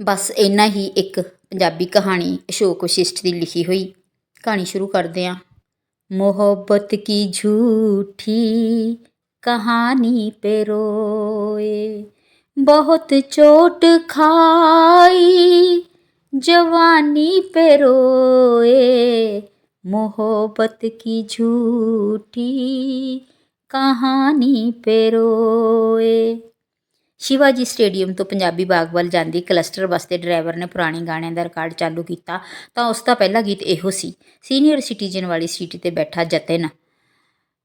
ਬਸ ਇੰਨਾ ਹੀ ਇੱਕ ਪੰਜਾਬੀ ਕਹਾਣੀ ਅਸ਼ੋਕ ਵਸ਼ਿਸ਼ਟ ਦੀ ਲਿਖੀ ਹੋਈ ਕਹਾਣੀ ਸ਼ੁਰੂ ਕਰਦੇ ਹਾਂ मोहब्बत की झूठी कहानी पे रोए बहुत चोट खाई जवानी पे रोए मोहब्बत की झूठी ਕਹਾਣੀ पे रोए ਸ਼ਿਵਾਜੀ ਸਟੇਡੀਅਮ ਤੋਂ ਪੰਜਾਬੀ ਬਾਗ ਵੱਲ ਜਾਂਦੀ ਕਲਸਟਰ ਬੱਸ ਦੇ ਡਰਾਈਵਰ ਨੇ ਪੁਰਾਣੇ ਗਾਣਿਆਂ ਦਾ ਰਿਕਾਰਡ ਚਾਲੂ ਕੀਤਾ, ਤਾਂ ਉਸ ਦਾ ਪਹਿਲਾ ਗੀਤ ਇਹੋ ਸੀ, ਸੀਨੀਅਰ ਸਿਟੀਜ਼ਨ ਵਾਲੀ ਸੀਟ ਤੇ ਬੈਠਾ ਜਤਨ,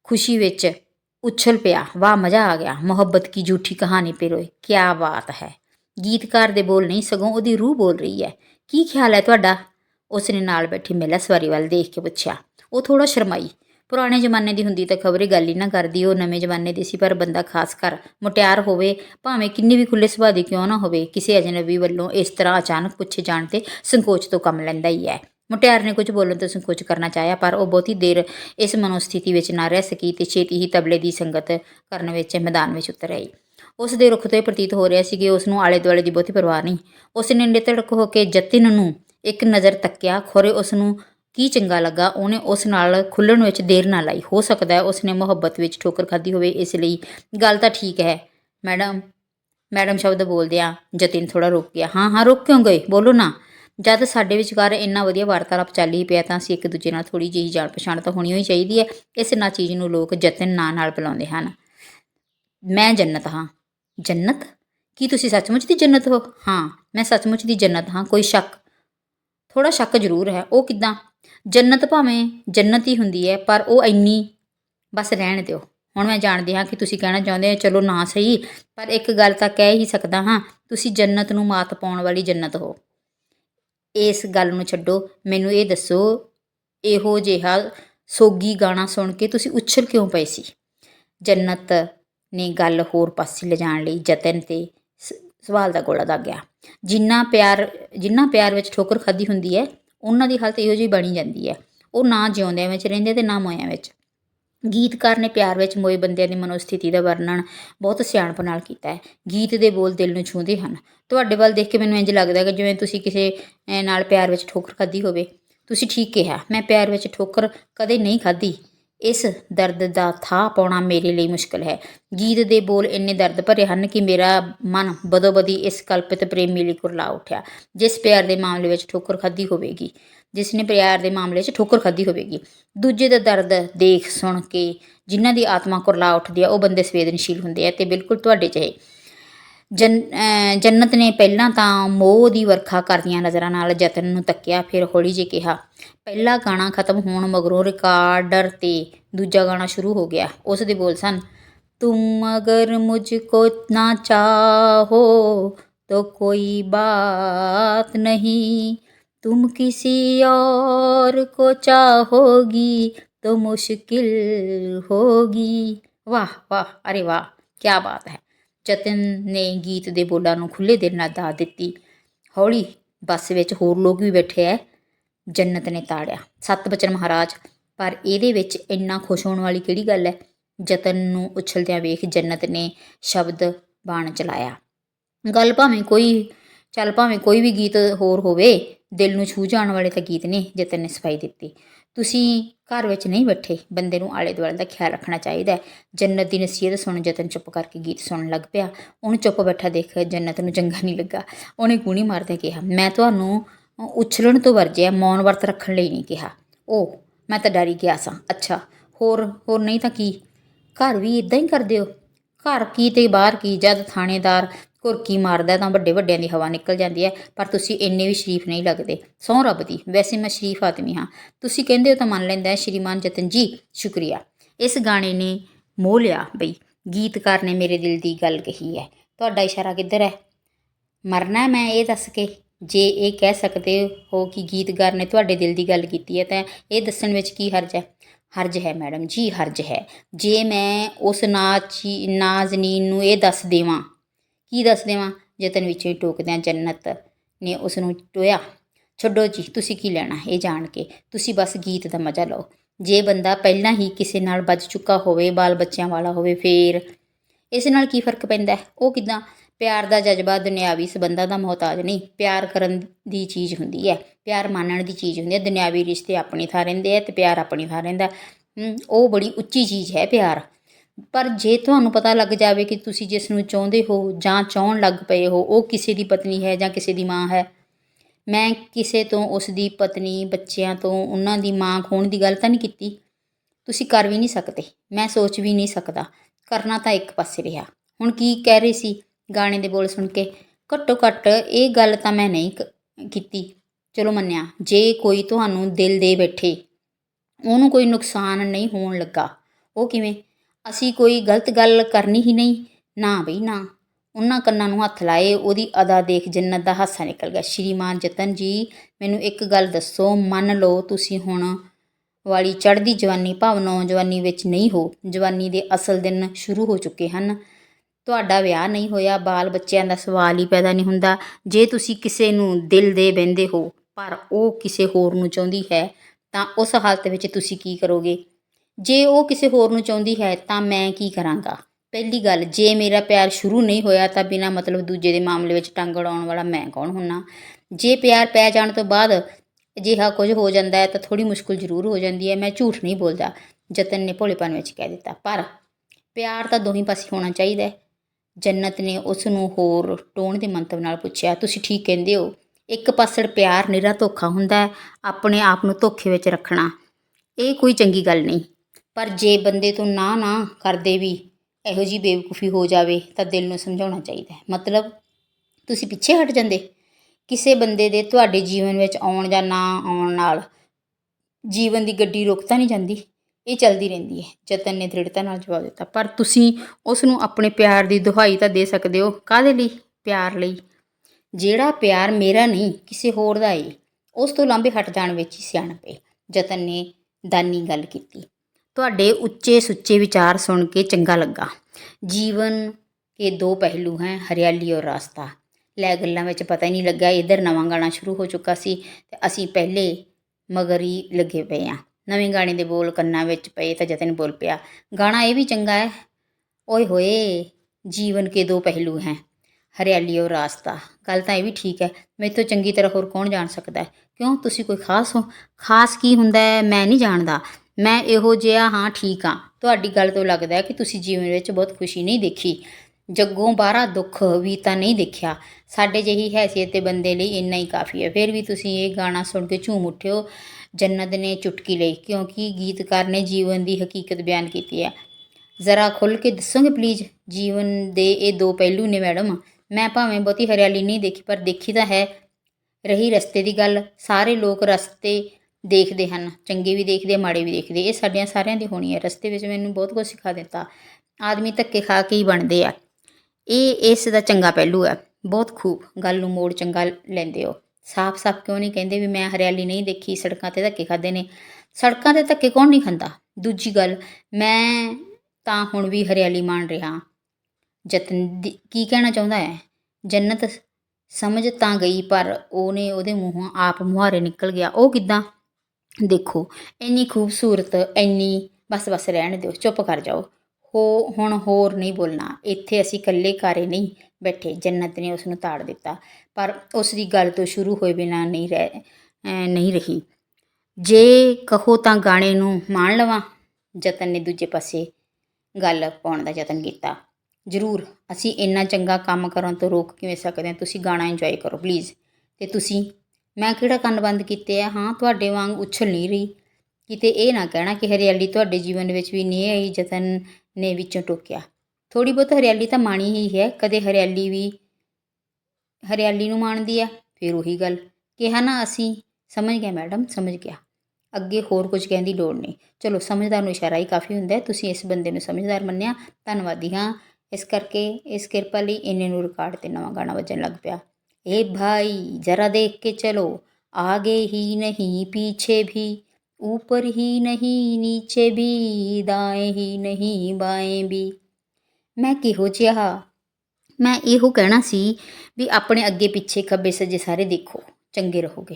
ਖੁਸ਼ੀ ਵਿੱਚ ਉਛਲ ਪਿਆ, ਵਾਹ ਮਜ਼ਾ ਆ ਗਿਆ, ਮੁਹੱਬਤ ਕੀ ਝੂਠੀ ਕਹਾਣੀ ਪਿਰੋਏ ਕੀ ਬਾਤ ਹੈ, ਗੀਤਕਾਰ ਦੇ ਬੋਲ ਨਹੀਂ, ਸਗੋਂ ਉਹਦੀ ਰੂਹ ਬੋਲ ਰਹੀ ਹੈ, ਕੀ ਖਿਆਲ ਹੈ ਤੁਹਾਡਾ? ਉਸ ਨੇ ਨਾਲ ਬੈਠੀ ਮਹਿਲਾ ਸਵਾਰੀ ਵੱਲ ਦੇਖ ਕੇ ਪੁੱਛਿਆ, ਉਹ ਥੋੜਾ ਸ਼ਰਮਾਈ ਪੁਰਾਣੇ ਜ਼ਮਾਨੇ ਦੀ ਹੁੰਦੀ ਤਾਂ ਖਬਰੇ ਗੱਲ ਹੀ ਨਾ ਕਰਦੀ ਉਹ ਨਵੇਂ ਜ਼ਮਾਨੇ ਦੀ ਸੀ, ਪਰ ਬੰਦਾ ਖਾਸ ਕਰ ਮੁਟਿਆਰ ਹੋਵੇ, ਭਾਵੇਂ ਕਿੰਨੀ ਵੀ ਖੁੱਲੇ ਸੁਭਾਅ ਦੀ ਕਿਉਂ ਨਾ ਹੋਵੇ, ਕਿਸੇ ਅਜਨਬੀ ਵੱਲੋਂ ਇਸ ਤਰ੍ਹਾਂ ਅਚਾਨਕ ਪੁੱਛੇ ਜਾਣ ਤੇ ਸੰਕੋਚ ਤੋਂ ਕੰਮ ਲੈਂਦਾ ਹੀ ਹੈ। ਮੁਟਿਆਰ ਨੇ ਕੁਝ ਬੋਲਣ ਤੋਂ ਸੰਕੋਚ ਕਰਨਾ ਚਾਹਿਆ, ਪਰ ਉਹ ਬਹੁਤੀ ਦੇਰ ਇਸ ਮਨੋਸਥਿਤੀ ਵਿੱਚ ਨਾ ਰਹਿ ਸਕੀ ਤੇ ਛੇਤੀ ਹੀ ਤਬਲੇ ਦੀ ਸੰਗਤ ਕਰਨ ਵਿੱਚ ਮੈਦਾਨ ਵਿੱਚ ਉਤਰ ਆਈ। ਉਸ ਦੇ ਰੁੱਖ ਤੋਂ ਇਹ ਪ੍ਰਤੀਤ ਹੋ ਰਿਹਾ ਸੀ ਕਿ ਉਸ ਨੂੰ ਆਲੇ ਦੁਆਲੇ ਦੀ ਬਹੁਤੀ ਪਰਵਾਹ ਨਹੀਂ। ਉਸ ਨੇ ਨਿਤੜਕ ਹੋ ਕੇ ਜਤਿਨ ਨੂੰ ਇੱਕ ਨਜ਼ਰ ਤੱਕਿਆ, ਖੋਰੇ ਉਸ ਨੂੰ ਕੀ ਚੰਗਾ ਲੱਗਾ? ਉਹਨੇ ਉਸ ਨਾਲ ਖੁੱਲਣ ਵਿੱਚ ਦੇਰ ਨਾ ਲਾਈ। ਹੋ ਸਕਦਾ ਹੈ ਉਸ ਨੇ ਮੁਹੱਬਤ ਵਿੱਚ ਠੋਕਰ ਖਾਧੀ ਹੋਵੇ, ਇਸ ਲਈ ਗੱਲ ਤਾਂ ਠੀਕ ਹੈ। ਮੈਡਮ ਮੈਡਮ ਸ਼ਬਦ ਬੋਲਦਿਆਂ ਜਤਿਨ ਥੋੜਾ ਰੁਕ ਗਿਆ। ਹਾਂ ਹਾਂ, ਰੁਕ ਕਿਉਂ ਗਏ? ਬੋਲੋ ਨਾ। ਜਦ ਸਾਡੇ ਵਿਚਕਾਰ ਇੰਨਾ ਵਧੀਆ ਵਾਰਤਾਲਾਪ ਚੱਲ ਹੀ ਪਿਆ ਤਾਂ ਅਸੀਂ ਇੱਕ ਦੂਜੇ ਨਾਲ ਥੋੜੀ ਜਿਹੀ ਜਾਣ ਪਛਾਣ ਤਾਂ ਹੋਣੀ ਹੋਈ ਚਾਹੀਦੀ ਹੈ। ਇਸ ਨਾ ਚੀਜ਼ ਨੂੰ ਲੋਕ ਜਤਿਨ ਨਾਂ ਨਾਲ ਬੁਲਾਉਂਦੇ ਹਨ। ਮੈਂ ਜੰਨਤ ਹਾਂ। ਜੰਨਤ? ਕੀ ਤੁਸੀਂ ਸੱਚਮੁੱਚ ਦੀ ਜੰਨਤ ਹੋ? ਹਾਂ, ਮੈਂ ਸੱਚਮੁੱਚ ਦੀ ਜੰਨਤ ਹਾਂ। ਕੋਈ ਸ਼ੱਕ? ਥੋੜਾ ਸ਼ੱਕ ਜ਼ਰੂਰ ਹੈ। ਉਹ ਕਿਦਾਂ? ਜੰਨਤ ਭਾਵੇਂ ਜੰਨਤ ਹੀ ਹੁੰਦੀ ਹੈ, ਪਰ ਉਹ ਇੰਨੀ ਬਸ ਰਹਿਣ ਦਿਓ। ਹੁਣ ਮੈਂ ਜਾਣਦੀ ਹਾਂ ਕਿ ਤੁਸੀਂ ਕਹਿਣਾ ਚਾਹੁੰਦੇ ਹੋ, ਚਲੋ ਨਾ ਸਹੀ, ਪਰ ਇੱਕ ਗੱਲ ਤਾਂ ਕਹਿ ਹੀ ਸਕਦਾ ਹਾਂ, ਤੁਸੀਂ ਜੰਨਤ ਨੂੰ ਮਾਤ ਪਾਉਣ ਵਾਲੀ ਜੰਨਤ ਹੋ। ਇਸ ਗੱਲ ਨੂੰ ਛੱਡੋ, ਮੈਨੂੰ ਇਹ ਦੱਸੋ, ਇਹੋ ਜਿਹਾ ਸੋਗੀ ਗਾਣਾ ਸੁਣ ਕੇ ਤੁਸੀਂ ਉੱਛਲ ਕਿਉਂ ਪਏ ਸੀ? ਜੰਨਤ ਨੇ ਗੱਲ ਹੋਰ ਪਾਸੇ ਲਿਜਾਣ ਲਈ ਯਤਨ ਤੇ ਸ- ਸਵਾਲ ਦਾ ਗੋਲਾ ਦਾਗਿਆ ਜਿੰਨਾ ਪਿਆਰ ਜਿੰਨਾ ਪਿਆਰ ਵਿੱਚ ਠੋਕਰ ਖਾਦੀ ਹੁੰਦੀ ਹੈ ਉਹਨਾਂ ਦੀ ਹਾਲਤ ਇਹੋ ਜਿਹੀ ਬਣੀ ਜਾਂਦੀ ਹੈ। ਉਹ ਨਾ ਜਿਉਂਦਿਆਂ ਵਿੱਚ ਰਹਿੰਦੇ ਤੇ ਨਾ ਮੋਇਆਂ ਵਿੱਚ। ਗੀਤਕਾਰ ਨੇ ਪਿਆਰ ਵਿੱਚ ਮੋਏ ਬੰਦਿਆਂ ਦੀ ਮਨੋਸਥਿਤੀ ਦਾ ਵਰਣਨ ਬਹੁਤ ਸਿਆਣਪ ਨਾਲ ਕੀਤਾ ਹੈ। ਗੀਤ ਦੇ ਬੋਲ ਦਿਲ ਨੂੰ ਛੂੰਹਦੇ ਹਨ। ਤੁਹਾਡੇ ਵੱਲ ਦੇਖ ਕੇ ਮੈਨੂੰ ਇੰਜ ਲੱਗਦਾ ਕਿ ਜਿਵੇਂ ਤੁਸੀਂ ਕਿਸੇ ਨਾਲ ਪਿਆਰ ਵਿੱਚ ਠੋਕਰ ਖਾਧੀ ਹੋਵੇ। ਤੁਸੀਂ ਠੀਕ ਕਿਹਾ, ਮੈਂ ਪਿਆਰ ਵਿੱਚ ਠੋਕਰ ਕਦੇ ਨਹੀਂ ਖਾਧੀ। ਇਸ ਦਰਦ ਦਾ ਥਾਹ ਪਾਉਣਾ ਮੇਰੇ ਲਈ ਮੁਸ਼ਕਲ ਹੈ। ਗੀਤ ਦੇ ਬੋਲ ਇੰਨੇ ਦਰਦ ਭਰੇ ਹਨ ਕਿ ਮੇਰਾ ਮਨ ਬਦੋਬਦੀ ਇਸ ਕਲਪਿਤ ਪ੍ਰੇਮੀ ਲਈ ਕੁਰਲਾ ਉੱਠਿਆ, ਜਿਸ ਪਿਆਰ ਦੇ ਮਾਮਲੇ ਵਿੱਚ ਠੋਕਰ ਖਾਧੀ ਹੋਵੇਗੀ, ਜਿਸ ਨੇ ਪਿਆਰ ਦੇ ਮਾਮਲੇ 'ਚ ਠੋਕਰ ਖਾਧੀ ਹੋਵੇਗੀ। ਦੂਜੇ ਦਾ ਦਰਦ ਦੇਖ ਸੁਣ ਕੇ ਜਿਨ੍ਹਾਂ ਦੀ ਆਤਮਾ ਕੁਰਲਾ ਉੱਠਦੀ ਹੈ ਉਹ ਬੰਦੇ ਸੰਵੇਦਨਸ਼ੀਲ ਹੁੰਦੇ ਆ ਤੇ ਬਿਲਕੁਲ ਤੁਹਾਡੇ ਚਾਹੇ ਜੰਨਤ ਨੇ ਪਹਿਲਾਂ ਤਾਂ ਮੋਹ ਦੀ ਵਰਖਾ ਕਰਦੀਆਂ ਨਜ਼ਰਾਂ ਨਾਲ ਜਤਨ ਨੂੰ ਤੱਕਿਆ ਫਿਰ ਹੌਲੀ ਜਿਹੀ ਕਿਹਾ ਪਹਿਲਾ ਗਾਣਾ ਖਤਮ ਹੋਣ ਮਗਰੋਂ ਰਿਕਾਰਡਰ ਤੇ ਦੂਜਾ ਗਾਣਾ ਸ਼ੁਰੂ ਹੋ ਗਿਆ ਉਸ ਦੇ ਬੋਲ ਸਨ तुम अगर मुझको ना चाहो तो कोई बात नहीं तुम किसी और को चाहोगी तो मुश्किल होगी वाह वाह अरे वाह ਕੀ ਬਾਤ ਹੈ ਜਤਨ ਨੇ ਗੀਤ ਦੇ ਬੋਲਾਂ ਨੂੰ ਖੁੱਲੇ ਦਿਲ ਨਾਲ ਦਾਦ ਦਿੱਤੀ। ਹੌਲੀ ਬੱਸ ਵਿੱਚ ਹੋਰ ਲੋਕ ਵੀ ਬੈਠੇ ਐ। ਜੰਨਤ ਨੇ ਤਾੜਿਆ। ਸਤ ਬਚਨ ਮਹਾਰਾਜ, ਪਰ ਇਹਦੇ ਵਿੱਚ ਇੰਨਾ ਖੁਸ਼ ਹੋਣ ਵਾਲੀ ਕਿਹੜੀ ਗੱਲ ਹੈ ਜਤਨ ਨੂੰ ਉਛਲਦਿਆਂ ਵੇਖ ਜੰਨਤ ਨੇ ਸ਼ਬਦ ਬਾਣ ਚਲਾਇਆ। ਗੱਲ ਭਾਵੇਂ ਕੋਈ, ਚੱਲ ਭਾਵੇਂ ਕੋਈ ਵੀ ਗੀਤ ਹੋਰ ਹੋਵੇ, ਦਿਲ ਨੂੰ ਛੂ ਜਾਣ ਵਾਲੇ ਤਾਂ ਗੀਤ ਨੇ ਜਤਨ ਨੇ ਸਫ਼ਾਈ ਦਿੱਤੀ। ਤੁਸੀਂ ਘਰ ਵਿੱਚ ਨਹੀਂ ਬੈਠੇ, ਬੰਦੇ ਨੂੰ ਆਲੇ ਦੁਆਲੇ ਦਾ ਖਿਆਲ ਰੱਖਣਾ ਚਾਹੀਦਾ ਹੈ। ਜੰਨਤ ਦੀ ਨਸੀਹਤ ਸੁਣ ਜਤਨ ਚੁੱਪ ਕਰਕੇ ਗੀਤ ਸੁਣਨ ਲੱਗ ਪਿਆ। ਉਹਨੂੰ ਚੁੱਪ ਬੈਠਾ ਦੇਖ ਜੰਨਤ ਨੂੰ ਚੰਗਾ ਨਹੀਂ ਲੱਗਾ। ਉਹਨੇ ਗੂਣੀ ਮਾਰਦੇ ਕਿਹਾ, ਮੈਂ ਤੁਹਾਨੂੰ ਉਛਲਣ ਤੋਂ ਵਰਜਿਆ, ਮੌਨ ਵਰਤ ਰੱਖਣ ਲਈ ਨਹੀਂ ਕਿਹਾ। ਉਹ ਮੈਂ ਤਾਂ ਡਰੀ ਗਿਆ ਸਾਂ। ਅੱਛਾ, ਹੋਰ ਹੋਰ ਨਹੀਂ ਤਾਂ ਕੀ? ਘਰ ਵੀ ਇਦਾਂ ਹੀ ਕਰਦੇ ਹੋ? ਘਰ ਕੀ ਤੇ ਬਾਹਰ ਕੀ? ਜਦ ਥਾਣੇਦਾਰ ਕੁਰਕੀ ਮਾਰਦਾ ਤਾਂ ਵੱਡੇ ਵੱਡਿਆਂ ਦੀ ਹਵਾ ਨਿਕਲ ਜਾਂਦੀ ਹੈ, ਪਰ ਤੁਸੀਂ ਇੰਨੇ ਵੀ ਸ਼ਰੀਫ ਨਹੀਂ ਲੱਗਦੇ। ਸਹੁੰ ਰੱਬ ਦੀ, ਵੈਸੇ ਮੈਂ ਸ਼ਰੀਫ ਆਦਮੀ ਹਾਂ। ਤੁਸੀਂ ਕਹਿੰਦੇ ਹੋ ਤਾਂ ਮੰਨ ਲੈਂਦਾ ਹੈ, ਸ਼੍ਰੀਮਾਨ ਜਤਨ ਜੀ, ਸ਼ੁਕਰੀਆ। ਇਸ ਗਾਣੇ ਨੇ ਮੋਹ ਲਿਆ ਬਈ। ਗੀਤਕਾਰ ਨੇ ਮੇਰੇ ਦਿਲ ਦੀ ਗੱਲ ਕਹੀ ਹੈ। ਤੁਹਾਡਾ ਇਸ਼ਾਰਾ ਕਿੱਧਰ ਹੈ? ਮਰਨਾ ਮੈਂ ਇਹ ਦੱਸ ਕੇ। ਜੇ ਇਹ ਕਹਿ ਸਕਦੇ ਹੋ ਕਿ ਗੀਤਕਾਰ ਨੇ ਤੁਹਾਡੇ ਦਿਲ ਦੀ ਗੱਲ ਕੀਤੀ ਹੈ, ਤਾਂ ਇਹ ਦੱਸਣ ਵਿੱਚ ਕੀ ਹਰਜ ਹੈ? ਹਰਜ ਹੈ ਮੈਡਮ ਜੀ, ਹਰਜ ਹੈ। ਜੇ ਮੈਂ ਉਸ ਨਾਚੀ, ਨਾਜ਼ਨੀਨ ਨੂੰ ਇਹ ਦੱਸ ਦੇਵਾਂ ਕੀ ਦੱਸ ਦੇਵਾਂ? ਜਤਨ ਵਿੱਚੋਂ ਹੀ ਟੋਕਦਿਆਂ ਜੰਨਤ ਨੇ ਉਸ ਨੂੰ ਟੋਇਆ, ਛੱਡੋ ਜੀ, ਤੁਸੀਂ ਕੀ ਲੈਣਾ? ਇਹ ਜਾਣ ਕੇ ਤੁਸੀਂ ਬਸ ਗੀਤ ਦਾ ਮਜ਼ਾ ਲਓ। ਜੇ ਬੰਦਾ ਪਹਿਲਾਂ ਹੀ ਕਿਸੇ ਨਾਲ ਵੱਜ ਚੁੱਕਾ ਹੋਵੇ, ਬਾਲ ਬੱਚਿਆਂ ਵਾਲਾ ਹੋਵੇ, ਫੇਰ ਇਸ ਨਾਲ ਕੀ ਫ਼ਰਕ ਪੈਂਦਾ? ਉਹ ਕਿਦਾਂ? ਪਿਆਰ ਦਾ ਜਜ਼ਬਾ ਦੁਨਿਆਵੀ ਸਬੰਧਾਂ ਦਾ ਮੁਹਤਾਜ ਨਹੀਂ। ਪਿਆਰ ਕਰਨ ਦੀ ਚੀਜ਼ ਹੁੰਦੀ ਹੈ। ਪਿਆਰ ਮਾਨਣ ਦੀ ਚੀਜ਼ ਹੁੰਦੀ ਹੈ। ਦੁਨਿਆਵੀ ਰਿਸ਼ਤੇ ਆਪਣੀ ਥਾਂ ਰਹਿੰਦੇ ਆ ਤੇ ਪਿਆਰ ਆਪਣੀ ਥਾਂ ਰਹਿੰਦਾ ਉਹ ਬੜੀ ਉੱਚੀ ਚੀਜ਼ ਹੈ ਪਿਆਰ। ਪਰ ਜੇ ਤੁਹਾਨੂੰ ਪਤਾ ਲੱਗ ਜਾਵੇ ਕਿ ਤੁਸੀਂ ਜਿਸ ਨੂੰ ਚਾਹੁੰਦੇ ਹੋ ਜਾਂ ਚਾਹਣ ਲੱਗ ਪਏ ਹੋ, ਉਹ ਕਿਸੇ ਦੀ ਪਤਨੀ ਹੈ ਜਾਂ ਕਿਸੇ ਦੀ ਮਾਂ ਹੈ। ਮੈਂ ਕਿਸੇ ਤੋਂ ਉਸ ਦੀ ਪਤਨੀ, ਬੱਚਿਆਂ ਤੋਂ ਉਹਨਾਂ ਦੀ ਮਾਂ ਖੋਣ ਦੀ ਗੱਲ ਤਾਂ ਨਹੀਂ ਕੀਤੀ। ਤੁਸੀਂ ਕਰ ਵੀ ਨਹੀਂ ਸਕਦੇ। ਮੈਂ ਸੋਚ ਵੀ ਨਹੀਂ ਸਕਦਾ। ਕਰਨਾ ਤਾਂ ਇੱਕ ਪਾਸੇ ਰਿਹਾ। ਹੁਣ ਕੀ ਕਹਿ ਰਹੇ ਸੀ ਗਾਣੇ ਦੇ ਬੋਲ ਸੁਣ ਕੇ? ਘੱਟੋ ਘੱਟ ਇਹ ਗੱਲ ਤਾਂ ਮੈਂ ਨਹੀਂ ਕੀਤੀ। ਚਲੋ ਮੰਨਿਆ, ਜੇ ਕੋਈ ਤੁਹਾਨੂੰ ਦਿਲ ਦੇ ਬੈਠੇ, ਉਹਨੂੰ ਕੋਈ ਨੁਕਸਾਨ ਨਹੀਂ ਹੋਣ ਲੱਗਾ, ਉਹ ਕਿਵੇਂ? ਅਸੀਂ ਕੋਈ ਗਲਤ ਗੱਲ ਕਰਨੀ ਹੀ ਨਹੀਂ। ਨਾ ਬਈ, ਨਾ। ਉਹਨਾਂ ਕੰਨਾਂ ਨੂੰ ਹੱਥ ਲਾਏ, ਉਹਦੀ ਅਦਾ ਦੇਖ ਜੰਨਤ ਦਾ ਹਾਸਾ ਨਿਕਲ ਗਿਆ। ਸ਼੍ਰੀਮਾਨ ਜਤਨ ਜੀ, ਮੈਨੂੰ ਇੱਕ ਗੱਲ ਦੱਸੋ। ਮੰਨ ਲਓ ਤੁਸੀਂ ਹੁਣ ਵਾਲੀ ਚੜ੍ਹਦੀ ਜਵਾਨੀ ਭਾਵ ਨੌਜਵਾਨੀ ਵਿੱਚ ਨਹੀਂ ਹੋ। ਜਵਾਨੀ ਦੇ ਅਸਲ ਦਿਨ ਸ਼ੁਰੂ ਹੋ ਚੁੱਕੇ ਹਨ। ਤੁਹਾਡਾ ਵਿਆਹ ਨਹੀਂ ਹੋਇਆ। ਬਾਲ ਬੱਚਿਆਂ ਦਾ ਸਵਾਲ ਹੀ ਪੈਦਾ ਨਹੀਂ ਹੁੰਦਾ। ਜੇ ਤੁਸੀਂ ਕਿਸੇ ਨੂੰ ਦਿਲ ਦੇ ਬਹਿੰਦੇ ਹੋ, ਪਰ ਉਹ ਕਿਸੇ ਹੋਰ ਨੂੰ ਚਾਹੁੰਦੀ ਹੈ, ਤਾਂ ਉਸ ਹਾਲਤ ਵਿੱਚ ਤੁਸੀਂ ਕੀ ਕਰੋਗੇ? ਜੇ ਉਹ ਕਿਸੇ ਹੋਰ ਨੂੰ ਚਾਹੁੰਦੀ ਹੈ ਤਾਂ ਮੈਂ ਕੀ ਕਰਾਂਗਾ? ਪਹਿਲੀ ਗੱਲ, ਜੇ ਮੇਰਾ ਪਿਆਰ ਸ਼ੁਰੂ ਨਹੀਂ ਹੋਇਆ ਤਾਂ ਬਿਨਾ ਮਤਲਬ ਦੂਜੇ ਦੇ ਮਾਮਲੇ ਵਿੱਚ ਟੰਗ ਅੜਾਉਣ ਵਾਲਾ ਮੈਂ ਕੌਣ ਹੁੰਨਾ? ਜੇ ਪਿਆਰ ਪੈ ਜਾਣ ਤੋਂ ਬਾਅਦ ਅਜਿਹਾ ਕੁਝ ਹੋ ਜਾਂਦਾ ਹੈ ਤਾਂ ਥੋੜੀ ਮੁਸ਼ਕਲ ਜ਼ਰੂਰ ਹੋ ਜਾਂਦੀ ਹੈ, ਮੈਂ ਝੂਠ ਨਹੀਂ ਬੋਲਦਾ ਜਤਨ ਨੇ ਭੋਲੇਪਨ ਵਿੱਚ ਕਹਿ ਦਿੱਤਾ। ਪਰ ਪਿਆਰ ਤਾਂ ਦੋਹੀਂ ਪਾਸੇ ਹੋਣਾ ਚਾਹੀਦਾ ਹੈ। ਜੰਨਤ ਨੇ ਉਸ ਨੂੰ ਹੋਰ ਟੋਣ ਦੇ ਮੰਤਵ ਨਾਲ ਪੁੱਛਿਆ, ਤੁਸੀਂ ਠੀਕ ਕਹਿੰਦੇ ਹੋ। ਇੱਕ ਪਾਸੜ ਪਿਆਰ ਨਿਰਾ ਧੋਖਾ ਹੁੰਦਾ ਹੈ, ਆਪਣੇ ਆਪ ਨੂੰ ਧੋਖੇ ਵਿੱਚ ਰੱਖਣਾ। ਇਹ ਕੋਈ ਚੰਗੀ ਗੱਲ ਨਹੀਂ। ਪਰ ਜੇ ਬੰਦੇ ਤੋਂ ਨਾ ਨਾ ਕਰਦੇ ਵੀ ਇਹੋ ਜੀ ਬੇਵਕੂਫੀ ਹੋ ਜਾਵੇ ਤਾਂ ਦਿਲ ਨੂੰ ਸਮਝਾਉਣਾ ਚਾਹੀਦਾ ਹੈ। ਮਤਲਬ ਤੁਸੀਂ ਪਿੱਛੇ ਹਟ ਜਾਂਦੇ। ਕਿਸੇ ਬੰਦੇ ਦੇ ਤੁਹਾਡੇ ਜੀਵਨ ਵਿੱਚ ਆਉਣ ਜਾਂ ਨਾ ਆਉਣ ਨਾਲ ਜੀਵਨ ਦੀ ਗੱਡੀ ਰੁਕ ਤਾਂ ਨਹੀਂ ਜਾਂਦੀ। ਇਹ ਚੱਲਦੀ ਰਹਿੰਦੀ ਹੈ। ਯਤਨ ਨੇ ਦ੍ਰਿੜਤਾ ਨਾਲ ਜਵਾਬ ਦਿੱਤਾ। ਪਰ ਤੁਸੀਂ ਉਸ ਨੂੰ ਆਪਣੇ ਪਿਆਰ ਦੀ ਦੁਹਾਈ ਤਾਂ ਦੇ ਸਕਦੇ ਹੋ। ਕਾਹਦੇ ਲਈ? ਪਿਆਰ ਲਈ। ਜਿਹੜਾ ਪਿਆਰ ਮੇਰਾ ਨਹੀਂ, ਕਿਸੇ ਹੋਰ ਦਾ ਏ, ਉਸ ਤੋਂ ਲਾਂਭੇ ਹਟ ਜਾਣ ਵਿੱਚ ਹੀ ਸਿਆਣਪ ਏ। ਯਤਨ ਨੇ ਦਾਨੀ ਗੱਲ ਕੀਤੀ। ਤੁਹਾਡੇ ਉੱਚੇ ਸੁੱਚੇ ਵਿਚਾਰ ਸੁਣ ਕੇ ਚੰਗਾ ਲੱਗਾ। ਜੀਵਨ ਕੇ ਦੋ ਪਹਿਲੂ ਹੈ, ਹਰਿਆਲੀ ਔਰ ਰਾਸਤਾ। ਲੈ ਗੱਲਾਂ ਵਿੱਚ ਪਤਾ ਹੀ ਨਹੀਂ ਲੱਗਾ ਇਧਰ ਨਵਾਂ ਗਾਣਾ ਸ਼ੁਰੂ ਹੋ ਚੁੱਕਾ ਸੀ ਤੇ ਅਸੀਂ ਪਹਿਲੇ ਮਗਰ ਹੀ ਲੱਗੇ ਪਏ ਆ। ਨਵੇਂ ਗਾਣੇ ਦੇ ਬੋਲ ਕੰਨਾਂ ਵਿੱਚ ਪਏ ਤਾਂ ਜਤਨ ਬੋਲ ਪਿਆ, ਗਾਣਾ ਇਹ ਵੀ ਚੰਗਾ ਹੈ। ਓਏ ਹੋਏ, ਜੀਵਨ ਕੇ ਦੋ ਪਹਿਲੂ ਹੈ, ਹਰਿਆਲੀ ਔਰ ਰਾਸਤਾ। ਗੱਲ ਤਾਂ ਇਹ ਵੀ ਠੀਕ ਹੈ, ਮੇਰੇ ਤੋਂ ਚੰਗੀ ਤਰ੍ਹਾਂ ਹੋਰ ਕੌਣ ਜਾਣ ਸਕਦਾ ਹੈ? ਕਿਉਂ? ਤੁਸੀਂ ਕੋਈ ਖਾਸ ਹੋ? ਖਾਸ ਕੀ ਹੁੰਦਾ ਹੈ? ਮੈਂ ਨਹੀਂ ਜਾਣਦਾ। ਮੈਂ ਇਹੋ ਜਿਹਾ ਹਾਂ, ਠੀਕ ਹਾਂ। ਤੁਹਾਡੀ ਗੱਲ ਤੋਂ ਲੱਗਦਾ ਹੈ ਕਿ ਤੁਸੀਂ ਜੀਵਨ ਵਿੱਚ ਬਹੁਤ ਖੁਸ਼ੀ ਨਹੀਂ ਦੇਖੀ। ਜੱਗੋਂ ਬਾਹਰਾ ਦੁੱਖ ਵੀ ਤਾਂ ਨਹੀਂ ਦੇਖਿਆ। ਸਾਡੇ ਜਿਹੀ ਹੈਸੀਅਤ ਦੇ ਬੰਦੇ ਲਈ ਇੰਨਾ ਹੀ ਕਾਫੀ ਹੈ। ਫਿਰ ਵੀ ਤੁਸੀਂ ਇਹ ਗਾਣਾ ਸੁਣ ਕੇ ਝੂਮ ਉੱਠਿਓ। ਜੰਨਤ ਨੇ ਚੁਟਕੀ ਲਈ, ਕਿਉਂਕਿ ਗੀਤਕਾਰ ਨੇ ਜੀਵਨ ਦੀ ਹਕੀਕਤ ਬਿਆਨ ਕੀਤੀ ਹੈ। ਜ਼ਰਾ ਖੁੱਲ ਕੇ ਦੱਸੋਗੇ ਪਲੀਜ਼ ਜੀਵਨ ਦੇ ਇਹ ਦੋ ਪਹਿਲੂ ਨੇ ਮੈਡਮ। ਮੈਂ ਭਾਵੇਂ ਬਹੁਤੀ ਹਰਿਆਲੀ ਨਹੀਂ ਦੇਖੀ, ਪਰ ਦੇਖੀ ਤਾਂ ਹੈ। ਰਹੀ ਰਸਤੇ ਦੀ ਗੱਲ। ਸਾਰੇ ਲੋਕ ਰਸਤੇ ਦੇਖਦੇ ਹਨ, ਚੰਗੇ ਵੀ ਦੇਖਦੇ ਮਾੜੇ ਵੀ ਦੇਖਦੇ ਇਹ ਸਾਡੀਆਂ ਸਾਰਿਆਂ ਦੀ ਹੋਣੀ ਹੈ ਰਸਤੇ ਵਿੱਚ ਮੈਨੂੰ ਬਹੁਤ ਕੁਝ ਸਿਖਾ ਦਿੱਤਾ। ਆਦਮੀ ਧੱਕੇ ਖਾ ਕੇ ਹੀ ਬਣਦੇ ਆ। ਇਹ ਇਸ ਦਾ ਚੰਗਾ ਪਹਿਲੂ ਹੈ ਬਹੁਤ ਖੂਬ। ਗੱਲ ਨੂੰ ਮੋੜ ਚੰਗਾ ਲੈਂਦੇ ਹੋ। ਸਾਫ਼-ਸਾਫ਼ ਕਿਉਂ ਨਹੀਂ ਕਹਿੰਦੇ ਵੀ ਮੈਂ ਹਰਿਆਲੀ ਨਹੀਂ ਦੇਖੀ, ਸੜਕਾਂ ਤੇ ਧੱਕੇ ਖਾਦੇ ਨੇ? ਸੜਕਾਂ ਤੇ ਧੱਕੇ ਕੌਣ ਨਹੀਂ ਖਾਂਦਾ? ਦੂਜੀ ਗੱਲ, ਮੈਂ ਤਾਂ ਹੁਣ ਵੀ ਹਰਿਆਲੀ ਮਾਣ ਰਿਹਾ। ਜਤਨ ਕੀ ਕਹਿਣਾ ਚਾਹੁੰਦਾ ਹੈ? ਜੰਨਤ ਸਮਝ ਤਾਂ ਗਈ, ਪਰ ਉਹਨੇ ਉਹਦੇ ਮੂੰਹੋਂ ਆਪ ਮੁਹਾਰੇ ਨਿਕਲ ਗਿਆ। ਉਹ ਕਿਦਾਂ? ਦੇਖੋ, ਇੰਨੀ ਖੂਬਸੂਰਤ, ਇੰਨੀ ਬਸ ਬਸ ਰਹਿਣ ਦਿਓ, ਚੁੱਪ ਕਰ ਜਾਓ। ਹੋ, ਹੁਣ ਹੋਰ ਨਹੀਂ ਬੋਲਣਾ। ਇੱਥੇ ਅਸੀਂ ਇਕੱਲੇ ਘਰੇ ਨਹੀਂ ਬੈਠੇ, ਜੰਨਤ ਨੇ ਉਸ ਨੂੰ ਤਾੜ ਦਿੱਤਾ। ਪਰ ਉਸ ਦੀ ਗੱਲ ਤੋਂ ਸ਼ੁਰੂ ਹੋਏ ਬਿਨਾਂ ਨਹੀਂ ਰਹਿ ਨਹੀਂ ਰਹੀ। ਜੇ ਕਹੋ ਤਾਂ ਗਾਣੇ ਨੂੰ ਮਾਣ ਲਵਾਂ। ਜਤਨ ਨੇ ਦੂਜੇ ਪਾਸੇ ਗੱਲ ਪਾਉਣ ਦਾ ਯਤਨ ਕੀਤਾ। ਜ਼ਰੂਰ, ਅਸੀਂ ਇੰਨਾ ਚੰਗਾ ਕੰਮ ਕਰਨ ਤੋਂ ਰੋਕ ਕਿਵੇਂ ਸਕਦੇ ਹਾਂ? ਤੁਸੀਂ ਗਾਣਾ ਇੰਜੋਏ ਕਰੋ ਪਲੀਜ਼ ਤੇ ਤੁਸੀਂ ਮੈਂ ਕਿਹੜਾ ਕੰਨ ਬੰਦ ਕੀਤੇ ਆ? ਹਾਂ, ਤੁਹਾਡੇ ਵਾਂਗ ਉਛਲ ਨਹੀਂ ਰਹੀ। ਕਿਤੇ ਇਹ ਨਾ ਕਹਿਣਾ ਕਿ ਹਰਿਆਲੀ ਤੁਹਾਡੇ ਜੀਵਨ ਵਿੱਚ ਵੀ ਨਹੀਂ ਆਈ ਜਤਨ ਨੇ ਵਿੱਚੋਂ ਟੋਕਿਆ। ਥੋੜੀ ਬਹੁਤ ਹਰਿਆਲੀ ਤਾਂ ਮਾਣੀ ਹੀ ਹੈ। ਕਦੇ ਹਰਿਆਲੀ ਵੀ ਹਰਿਆਲੀ ਨੂੰ ਮਾਣਦੀ ਆ, ਫਿਰ ਉਹੀ ਗੱਲ। ਕਿਹਾ ਨਾ ਅਸੀਂ, ਸਮਝ ਗਏ ਮੈਡਮ, ਸਮਝ ਗਿਆ। ਅੱਗੇ ਹੋਰ ਕੁਝ ਕਹਿਣ ਦੀ ਲੋੜ ਨਹੀਂ। ਚਲੋ, ਸਮਝਦਾਰ ਨੂੰ ਇਸ਼ਾਰਾ ਹੀ ਕਾਫੀ ਹੁੰਦਾ ਹੈ। ਤੁਸੀਂ ਇਸ ਬੰਦੇ ਨੂੰ ਸਮਝਦਾਰ ਮੰਨਿਆ। ਧੰਨਵਾਦੀ ਹਾਂ। ਇਸ ਕਰਕੇ ਇਸ ਕਿਰਪਾ ਲਈ ਇੰਨੇ ਨੂੰ ਰਿਕਾਰਡ ਤੇ ਨਵਾਂ ਗਾਣਾ ਵੱਜਣ ਲੱਗ ਪਿਆ। ए भाई जरा देख के चलो आगे ही नहीं पीछे भी ऊपर ही नहीं नीचे भी दाएं ही नहीं बाएं भी ਮੈਂ ਕਿਹੋ ਜਿਹਾ ਮੈਂ ਇਹੋ ਕਹਿਣਾ ਸੀ ਵੀ ਆਪਣੇ ਅੱਗੇ ਪਿੱਛੇ ਖੱਬੇ ਸੱਜੇ ਸਾਰੇ ਦੇਖੋ ਚੰਗੇ ਰਹੋਗੇ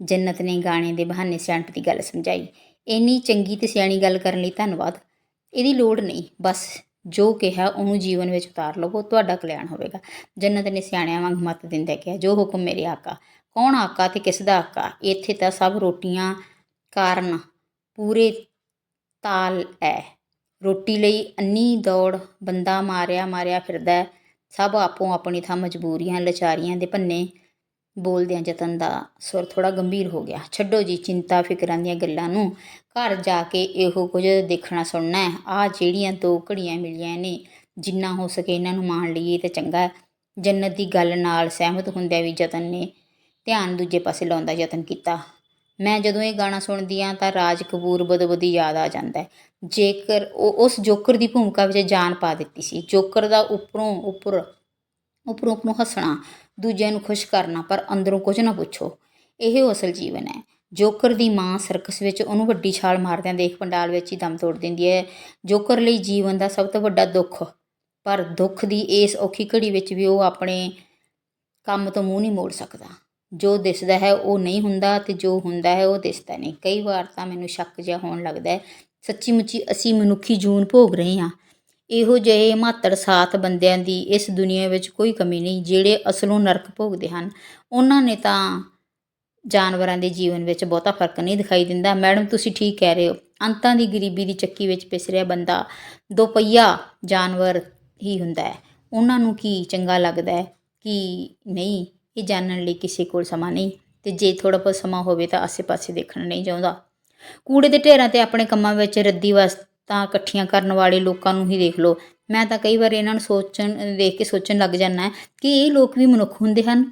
ਜੰਨਤ ਨੇ ਗਾਣੇ ਦੇ ਬਹਾਨੇ ਸਿਆਣਪ ਦੀ ਗੱਲ ਸਮਝਾਈ ਇੰਨੀ ਚੰਗੀ ਤੇ ਸਿਆਣੀ ਗੱਲ ਕਰਨ ਲਈ ਧੰਨਵਾਦ ਇਹਦੀ ਲੋੜ ਨਹੀਂ ਬਸ ਜੋ ਕਿਹਾ ਉਹਨੂੰ ਜੀਵਨ ਵਿੱਚ ਉਤਾਰ ਲਵੋ, ਤੁਹਾਡਾ ਕਲਿਆਣ ਹੋਵੇਗਾ। ਜੰਨਤ ਨੇ ਸਿਆਣਿਆਂ ਵਾਂਗ ਮੱਤ ਦਿੰਦਾ ਕਿਹਾ, ਜੋ ਹੁਕਮ ਮੇਰੇ ਆਕਾ, ਕੌਣ ਆਕਾ ਤੇ ਕਿਸ ਦਾ ਆਕਾ? ਇੱਥੇ ਤਾਂ ਸਭ ਰੋਟੀਆਂ ਕਾਰਨ ਪੂਰੇ ਤਾਲ ਹੈ ਰੋਟੀ ਲਈ ਅੰਨੀ ਦੌੜ, ਬੰਦਾ ਮਾਰਿਆ ਮਾਰਿਆ ਫਿਰਦਾ ਸਭ ਆਪੋ ਆਪਣੀ ਥਾਂ ਮਜਬੂਰੀਆਂ, ਲਾਚਾਰੀਆਂ ਦੇ ਭੰਨੇ ਬੋਲਦਿਆਂ ਜਤਨ ਦਾ ਸੁਰ ਥੋੜਾ ਗੰਭੀਰ ਹੋ ਗਿਆ। ਛੱਡੋ ਜੀ, ਚਿੰਤਾ ਫਿਕਰਾਂ ਦੀਆਂ ਗੱਲਾਂ ਨੂੰ। ਘਰ ਜਾ ਕੇ ਇਹੋ ਕੁਝ ਦੇਖਣਾ ਸੁਣਨਾ ਹੈ। ਆ ਜਿਹੜੀਆਂ ਦੋ ਘੜੀਆਂ ਮਿਲੀਆਂ ਨੇ, ਜਿੰਨਾ ਹੋ ਸਕੇ ਇਹਨਾਂ ਨੂੰ ਮਾਣ ਲਈਏ ਤੇ ਚੰਗਾ ਜੰਨਤ ਦੀ ਗੱਲ ਨਾਲ ਸਹਿਮਤ ਹੁੰਦਿਆਂ ਵੀ ਜਤਨ ਨੇ ਧਿਆਨ ਦੂਜੇ ਪਾਸੇ ਲਾਉਣ ਦਾ ਯਤਨ ਕੀਤਾ। ਮੈਂ ਜਦੋਂ ਇਹ ਗਾਣਾ ਸੁਣਦੀ ਹਾਂ ਤਾਂ ਰਾਜ ਕਪੂਰ ਬਦਬਦੀ ਯਾਦ ਆ ਜਾਂਦਾ ਹੈ। ਜੇਕਰ ਉਹ ਉਸ ਜੋਕਰ ਦੀ ਭੂਮਿਕਾ ਵਿੱਚ ਜਾਨ ਪਾ ਦਿੱਤੀ ਸੀ, ਜੋਕਰ ਦਾ ਉੱਪਰੋਂ ਉੱਪਰ ਉੱਪਰੋਂ ਉੱਪਰੋਂ ਹੱਸਣਾ ਦੂਜਿਆਂ ਨੂੰ ਖੁਸ਼ ਕਰਨਾ, ਪਰ ਅੰਦਰੋਂ ਕੁਝ ਨਾ ਪੁੱਛੋ। ਇਹ ਅਸਲ ਜੀਵਨ ਹੈ। ਜੋਕਰ ਦੀ ਮਾਂ ਸਰਕਸ ਵਿੱਚ ਉਹਨੂੰ ਵੱਡੀ ਛਾਲ ਮਾਰਦਿਆਂ ਦੇਖ ਪੰਡਾਲ ਵਿੱਚ ਹੀ ਦਮ ਤੋੜ ਦਿੰਦੀ ਹੈ। ਜੋਕਰ ਲਈ ਜੀਵਨ ਦਾ ਸਭ ਤੋਂ ਵੱਡਾ ਦੁੱਖ, ਪਰ ਦੁੱਖ ਦੀ ਇਸ ਔਖੀ ਘੜੀ ਵਿੱਚ ਵੀ ਉਹ ਆਪਣੇ ਕੰਮ ਤੋਂ ਮੂੰਹ ਨਹੀਂ ਮੋੜ ਸਕਦਾ। ਜੋ ਦਿਸਦਾ ਹੈ ਉਹ ਨਹੀਂ ਹੁੰਦਾ ਤੇ ਜੋ ਹੁੰਦਾ ਹੈ ਉਹ ਦਿਸਦਾ ਨਹੀਂ। ਕਈ ਵਾਰ ਤਾਂ ਮੈਨੂੰ ਸ਼ੱਕ ਜਿਹਾ ਹੋਣ ਲੱਗਦਾ ਹੈ। ਸੱਚੀ ਮੁੱਚੀ ਅਸੀਂ ਮਨੁੱਖੀ ਜੂਨ ਭੋਗ ਰਹੇ ਹਾਂ। ਇਹੋ ਜਿਹੇ ਮਾਤੜ ਸਾਥ ਬੰਦਿਆਂ ਦੀ ਇਸ ਦੁਨੀਆ ਵਿੱਚ ਕੋਈ ਕਮੀ ਨਹੀਂ, ਜਿਹੜੇ ਅਸਲੋਂ ਨਰਕ ਭੋਗਦੇ ਹਨ, ਉਹਨਾਂ ਨੇ ਤਾਂ ਜਾਨਵਰਾਂ ਦੇ ਜੀਵਨ ਵਿੱਚ ਬਹੁਤਾ ਫ਼ਰਕ ਨਹੀਂ ਦਿਖਾਈ ਦਿੰਦਾ। ਮੈਡਮ, ਤੁਸੀਂ ਠੀਕ ਕਹਿ ਰਹੇ ਹੋ। ਅੰਤਾਂ ਦੀ ਗਰੀਬੀ ਦੀ ਚੱਕੀ ਵਿੱਚ ਪਿਸ ਰਿਹਾ ਬੰਦਾ ਦੋਪਹੀਆ ਜਾਨਵਰ ਹੀ ਹੁੰਦਾ ਹੈ। ਉਹਨਾਂ ਨੂੰ ਕੀ ਚੰਗਾ ਲੱਗਦਾ ਹੈ ਕੀ ਨਹੀਂ, ਇਹ ਜਾਣਨ ਲਈ ਕਿਸੇ ਕੋਲ ਸਮਾਂ ਨਹੀਂ ਤੇ ਜੇ ਥੋੜਾ ਬਹੁਤ ਸਮਾਂ ਹੋਵੇ ਤਾਂ ਆਸੇ-ਪਾਸੇ ਦੇਖਣਾ ਨਹੀਂ ਚਾਹੁੰਦਾ। ਕੂੜੇ ਦੇ ਢੇਰਾਂ ਤੇ ਆਪਣੇ ਕੰਮਾਂ ਵਿੱਚ ਰੱਦੀ ਵਸਤਾਂ ਤਾਂ ਇਕੱਠੀਆਂ ਕਰਨ ਵਾਲੇ ਲੋਕਾਂ ਨੂੰ ਹੀ ਦੇਖ ਲਓ। ਮੈਂ ਤਾਂ ਕਈ ਵਾਰ ਇਹਨਾਂ ਨੂੰ ਸੋਚਣ, ਦੇਖ ਕੇ ਸੋਚਣ ਲੱਗ ਜਾਂਦਾ ਕਿ ਇਹ ਲੋਕ ਵੀ ਮਨੁੱਖ ਹੁੰਦੇ ਹਨ।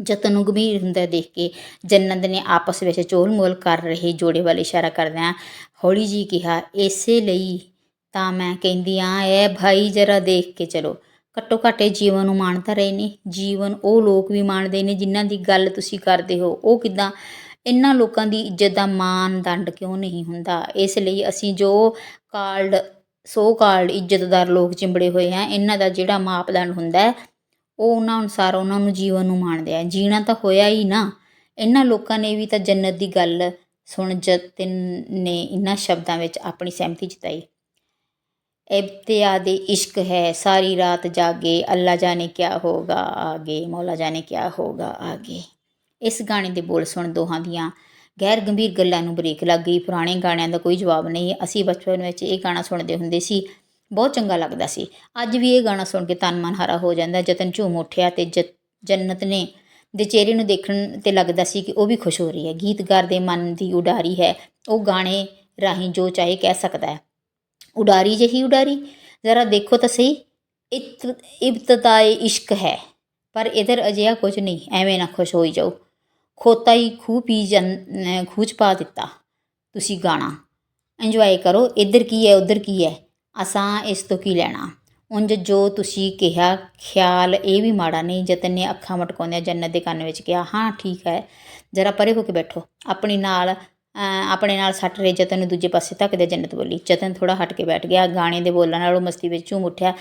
ਜਤਨ ਨੂੰ ਗੰਭੀਰ ਹੁੰਦਾ ਦੇਖ ਕੇ। ਜੰਨਤ ਨੇ ਆਪਸ ਵਿੱਚ ਚੋਲ ਮੋਲ ਕਰ ਰਹੇ, ਜੋੜੇ ਵੱਲ ਇਸ਼ਾਰਾ ਕਰਦਿਆਂ ਹੌਲੀ ਜੀ ਕਿਹਾ, ਇਸੇ ਲਈ ਤਾਂ ਮੈਂ ਕਹਿੰਦੀ ਆ ਐ ਭਾਈ ਜਰਾ ਦੇਖ ਕੇ ਚਲੋ। ਘੱਟੋ ਘੱਟੇ ਜੀਵਨ ਨੂੰ ਮਾਣਦਾ ਰਹੇ ਨੇ। ਜੀਵਨ ਉਹ ਲੋਕ ਵੀ ਮਾਣਦੇ ਨੇ ਜਿਨ੍ਹਾਂ ਦੀ ਗੱਲ ਤੁਸੀਂ ਕਰਦੇ ਹੋ। ਉਹ ਕਿਦਾਂ ਇਹਨਾਂ ਲੋਕਾਂ ਦੀ ਇੱਜ਼ਤ ਦਾ ਮਾਣ ਦੰਡ ਕਿਉਂ ਨਹੀਂ ਹੁੰਦਾ? ਇਸ ਲਈ ਅਸੀਂ ਜੋ ਕਾਲਡ ਸੋ ਕਾਲਡ ਇੱਜ਼ਤਦਾਰ ਲੋਕ ਚਿੰਬੜੇ ਹੋਏ ਆ ਇਹਨਾਂ ਦਾ ਜਿਹੜਾ ਮਾਪਦੰਡ ਹੁੰਦਾ ਉਹ ਉਹਨਾਂ ਅਨੁਸਾਰ ਉਹਨਾਂ ਨੂੰ ਜੀਵਨ ਨੂੰ ਮਾਣਦੇ ਆ। ਜੀਣਾ ਤਾਂ ਹੋਇਆ ਹੀ ਨਾ। ਇਹਨਾਂ ਲੋਕਾਂ ਨੇ ਵੀ ਤਾਂ ਜੰਨਤ ਦੀ ਗੱਲ ਸੁਣ ਜਤਿਨ ਨੇ ਇਹਨਾਂ ਸ਼ਬਦਾਂ ਵਿੱਚ ਆਪਣੀ ਸਹਿਮਤੀ ਜਤਾਈ। ਇਬਤਿਆ ਦੇ ਇਸ਼ਕ ਹੈ, ਸਾਰੀ ਰਾਤ ਜਾਗੇ, ਅੱਲਾ ਜਾਣੇ ਕਿਆ ਹੋਗਾ ਆਗੇ, ਮੌਲਾ ਜਾਣੇ ਕਿਆ ਹੋਗਾ ਆਗੇ। ਇਸ ਗਾਣੇ ਦੇ ਬੋਲ ਸੁਣ ਦੋਹਾਂ ਦੀਆਂ। ਗੈਰ ਗੰਭੀਰ ਗੱਲਾਂ ਨੂੰ ਬ੍ਰੇਕ ਲੱਗ ਗਈ। ਪੁਰਾਣੇ ਗਾਣਿਆਂ ਦਾ ਕੋਈ ਜਵਾਬ ਨਹੀਂ। ਅਸੀਂ ਬਚਪਨ ਵਿੱਚ ਇਹ ਗਾਣਾ ਸੁਣਦੇ ਹੁੰਦੇ ਸੀ। ਬਹੁਤ ਚੰਗਾ ਲੱਗਦਾ ਸੀ। ਅੱਜ ਵੀ ਇਹ ਗਾਣਾ ਸੁਣ ਕੇ ਤਨ ਮਨ ਹਰਾ ਹੋ ਜਾਂਦਾ। ਜਤਨ ਝੂਮ ਉੱਠਿਆ ਤੇ ਜ- ਜੰਨਤ ਨੇ ਦੇ ਚਿਹਰੇ ਨੂੰ ਦੇਖਣ ਤੇ ਲੱਗਦਾ ਸੀ ਕਿ ਉਹ ਵੀ ਖੁਸ਼ ਹੋ ਰਹੀ ਹੈ। ਗੀਤਕਾਰ ਦੇ ਮਨ ਦੀ ਉਡਾਰੀ ਹੈ। ਉਹ ਗਾਣੇ ਰਾਹੀਂ ਜੋ ਚਾਹੇ ਕਹਿ ਸਕਦਾ ਹੈ। ਉਡਾਰੀ ਜਹੀ ਉਡਾਰੀ? ਜ਼ਰਾ ਦੇਖੋ ਤਾਂ ਸਹੀ। ਇਤ, ਇਬਤਦਾਏ ਇਸ਼ਕ ਹੈ। ਪਰ ਇਧਰ ਅਜਿਹਾ ਕੁਝ ਨਹੀਂ। ਐਵੇਂ ਨਾ ਖੁਸ਼ ਹੋਈ ਜਾਓ। ਖੋਤਾ ਹੀ ਖੂਹ ਪੀ ਜਨ ਖੂਹ 'ਚ ਪਾ ਦਿੱਤਾ। ਤੁਸੀਂ ਗਾਣਾ। ਇੰਜੋਏ ਕਰੋ। ਇੱਧਰ ਕੀ ਹੈ, ਉੱਧਰ ਕੀ ਹੈ? ਅਸਾਂ ਇਸ ਤੋਂ ਕੀ ਲੈਣਾ? ਉਂਝ ਜੋ ਤੁਸੀਂ ਕਿਹਾ, ਖਿਆਲ ਇਹ ਵੀ ਮਾੜਾ ਨਹੀਂ। ਜਤਨ ਨੇ ਅੱਖਾਂ ਮਟਕਾਉਂਦਿਆਂ ਜੰਨਤ ਦੇ ਕੰਨ ਵਿੱਚ ਕਿਹਾ, ਹਾਂ, ਠੀਕ ਹੈ। ਜ਼ਰਾ ਪਰੇ ਹੋ ਕੇ ਬੈਠੋ। ਆਪਣੀ ਨਾਲ ਆਪਣੇ ਨਾਲ ਸੱਟ ਰਹੇ, ਜਤਨ ਨੂੰ ਦੂਜੇ ਪਾਸੇ ਧੱਕਦੇ ਜੰਨਤ ਬੋਲੀ। ਜਤਨ ਥੋੜਾ ਹਟ ਕੇ ਬੈਠ ਗਿਆ। ਗਾਣੇ ਦੇ ਬੋਲਾਂ ਨਾਲ ਉਹ ਮਸਤੀ ਵਿੱਚ ਝੂਮ ਉੱਠਿਆ।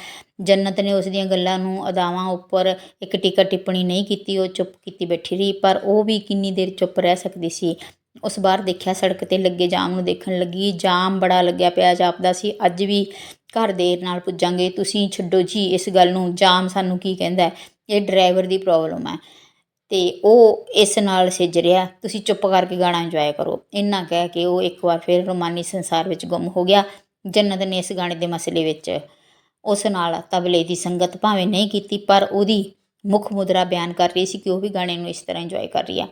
ਜੰਨਤ ਨੇ ਉਸ ਦੀਆਂ ਗੱਲਾਂ ਨੂੰ ਅਦਾਵਾਂ ਉੱਪਰ ਇੱਕ ਟਿਕਾ ਟਿੱਪਣੀ ਨਹੀਂ ਕੀਤੀ, ਉਹ ਚੁੱਪ ਕੀਤੀ ਬੈਠੀ ਰਹੀ, ਪਰ ਉਹ ਵੀ ਕਿੰਨੀ ਦੇਰ ਚੁੱਪ ਰਹਿ ਸਕਦੀ ਸੀ। ਉਸ ਬਾਹਰ ਦੇਖਿਆ ਸੜਕ ਤੇ ਲੱਗੇ ਜਾਮ ਨੂੰ ਦੇਖਣ ਲੱਗੀ। ਜਾਮ ਬੜਾ ਲੱਗਿਆ ਪਿਆ ਜਾਪਦਾ ਸੀ। ਅੱਜ ਵੀ ਘਰ ਦੇਰ ਨਾਲ ਪੁੱਜਾਂਗੇ। ਤੁਸੀਂ ਛੱਡੋ ਜੀ ਇਸ ਗੱਲ ਨੂੰ। ਜਾਮ ਸਾਨੂੰ ਕੀ ਕਹਿੰਦਾ ਇਹ ਡਰਾਈਵਰ ਦੀ ਪ੍ਰੋਬਲਮ ਹੈ। ਅਤੇ ਉਹ ਇਸ ਨਾਲ ਸਿੱਝ ਰਿਹਾ। ਤੁਸੀਂ ਚੁੱਪ ਕਰਕੇ ਗਾਣਾ ਇੰਜੋਏ ਕਰੋ। ਇੰਨਾ ਕਹਿ ਕੇ ਉਹ ਇੱਕ ਵਾਰ ਫਿਰ ਰੋਮਾਨੀ ਸੰਸਾਰ ਵਿੱਚ ਗੁੰਮ ਹੋ ਗਿਆ। ਜੰਨਤ ਨੇ ਇਸ ਗਾਣੇ ਦੇ ਮਸਲੇ ਵਿੱਚ ਉਸ ਨਾਲ ਤਬਲੇ ਦੀ ਸੰਗਤ ਭਾਵੇਂ ਨਹੀਂ ਕੀਤੀ, ਪਰ ਉਹਦੀ ਮੁੱਖ ਮੁਦਰਾ ਬਿਆਨ ਕਰ ਰਹੀ ਸੀ ਕਿ ਉਹ ਵੀ ਗਾਣੇ ਨੂੰ ਇਸ ਤਰ੍ਹਾਂ ਇੰਜੋਏ ਕਰ ਰਹੀ ਆ।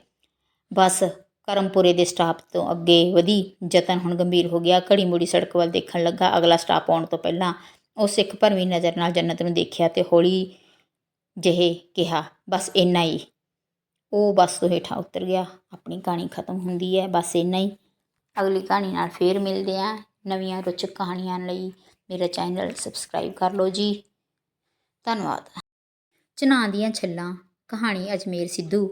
ਬਸ ਕਰਮਪੁਰੇ ਦੇ ਸਟਾਪ ਤੋਂ ਅੱਗੇ ਵਧੀ। ਜਤਨ ਹੁਣ ਗੰਭੀਰ ਹੋ ਗਿਆ। ਘੜੀ ਮੁੜੀ ਸੜਕ ਵੱਲ ਦੇਖਣ ਲੱਗਾ। ਅਗਲਾ ਸਟਾਪ ਆਉਣ ਤੋਂ ਪਹਿਲਾਂ ਉਹ ਸਿੱਖ ਭਰਵੀਂ ਨਜ਼ਰ ਨਾਲ ਜੰਨਤ ਨੂੰ ਦੇਖਿਆ ਤੇ ਹੌਲੀ ਜਿਹੇ ਕਿਹਾ, ਬਸ ਇੰਨਾ ਹੀ। ਉਹ ਬੱਸ ਤੋਂ ਹੇਠਾਂ ਉਤਰ ਗਿਆ। ਆਪਣੀ ਕਹਾਣੀ ਖਤਮ ਹੁੰਦੀ ਹੈ। ਬਸ ਇੰਨਾ ਹੀ। ਅਗਲੀ ਕਹਾਣੀ ਨਾਲ ਫੇਰ ਮਿਲਦੇ ਹਾਂ ਨਵੀਆਂ ਰੋਚਕ ਕਹਾਣੀਆਂ ਲਈ। ਮੇਰਾ ਚੈਨਲ ਸਬਸਕ੍ਰਾਈਬ ਕਰ ਲਓ ਜੀ। ਧੰਨਵਾਦ। ਚਨਾਹ ਦੀਆਂ ਛੱਲਾਂ। ਕਹਾਣੀ ਅਜਮੇਰ ਸਿੱਧੂ।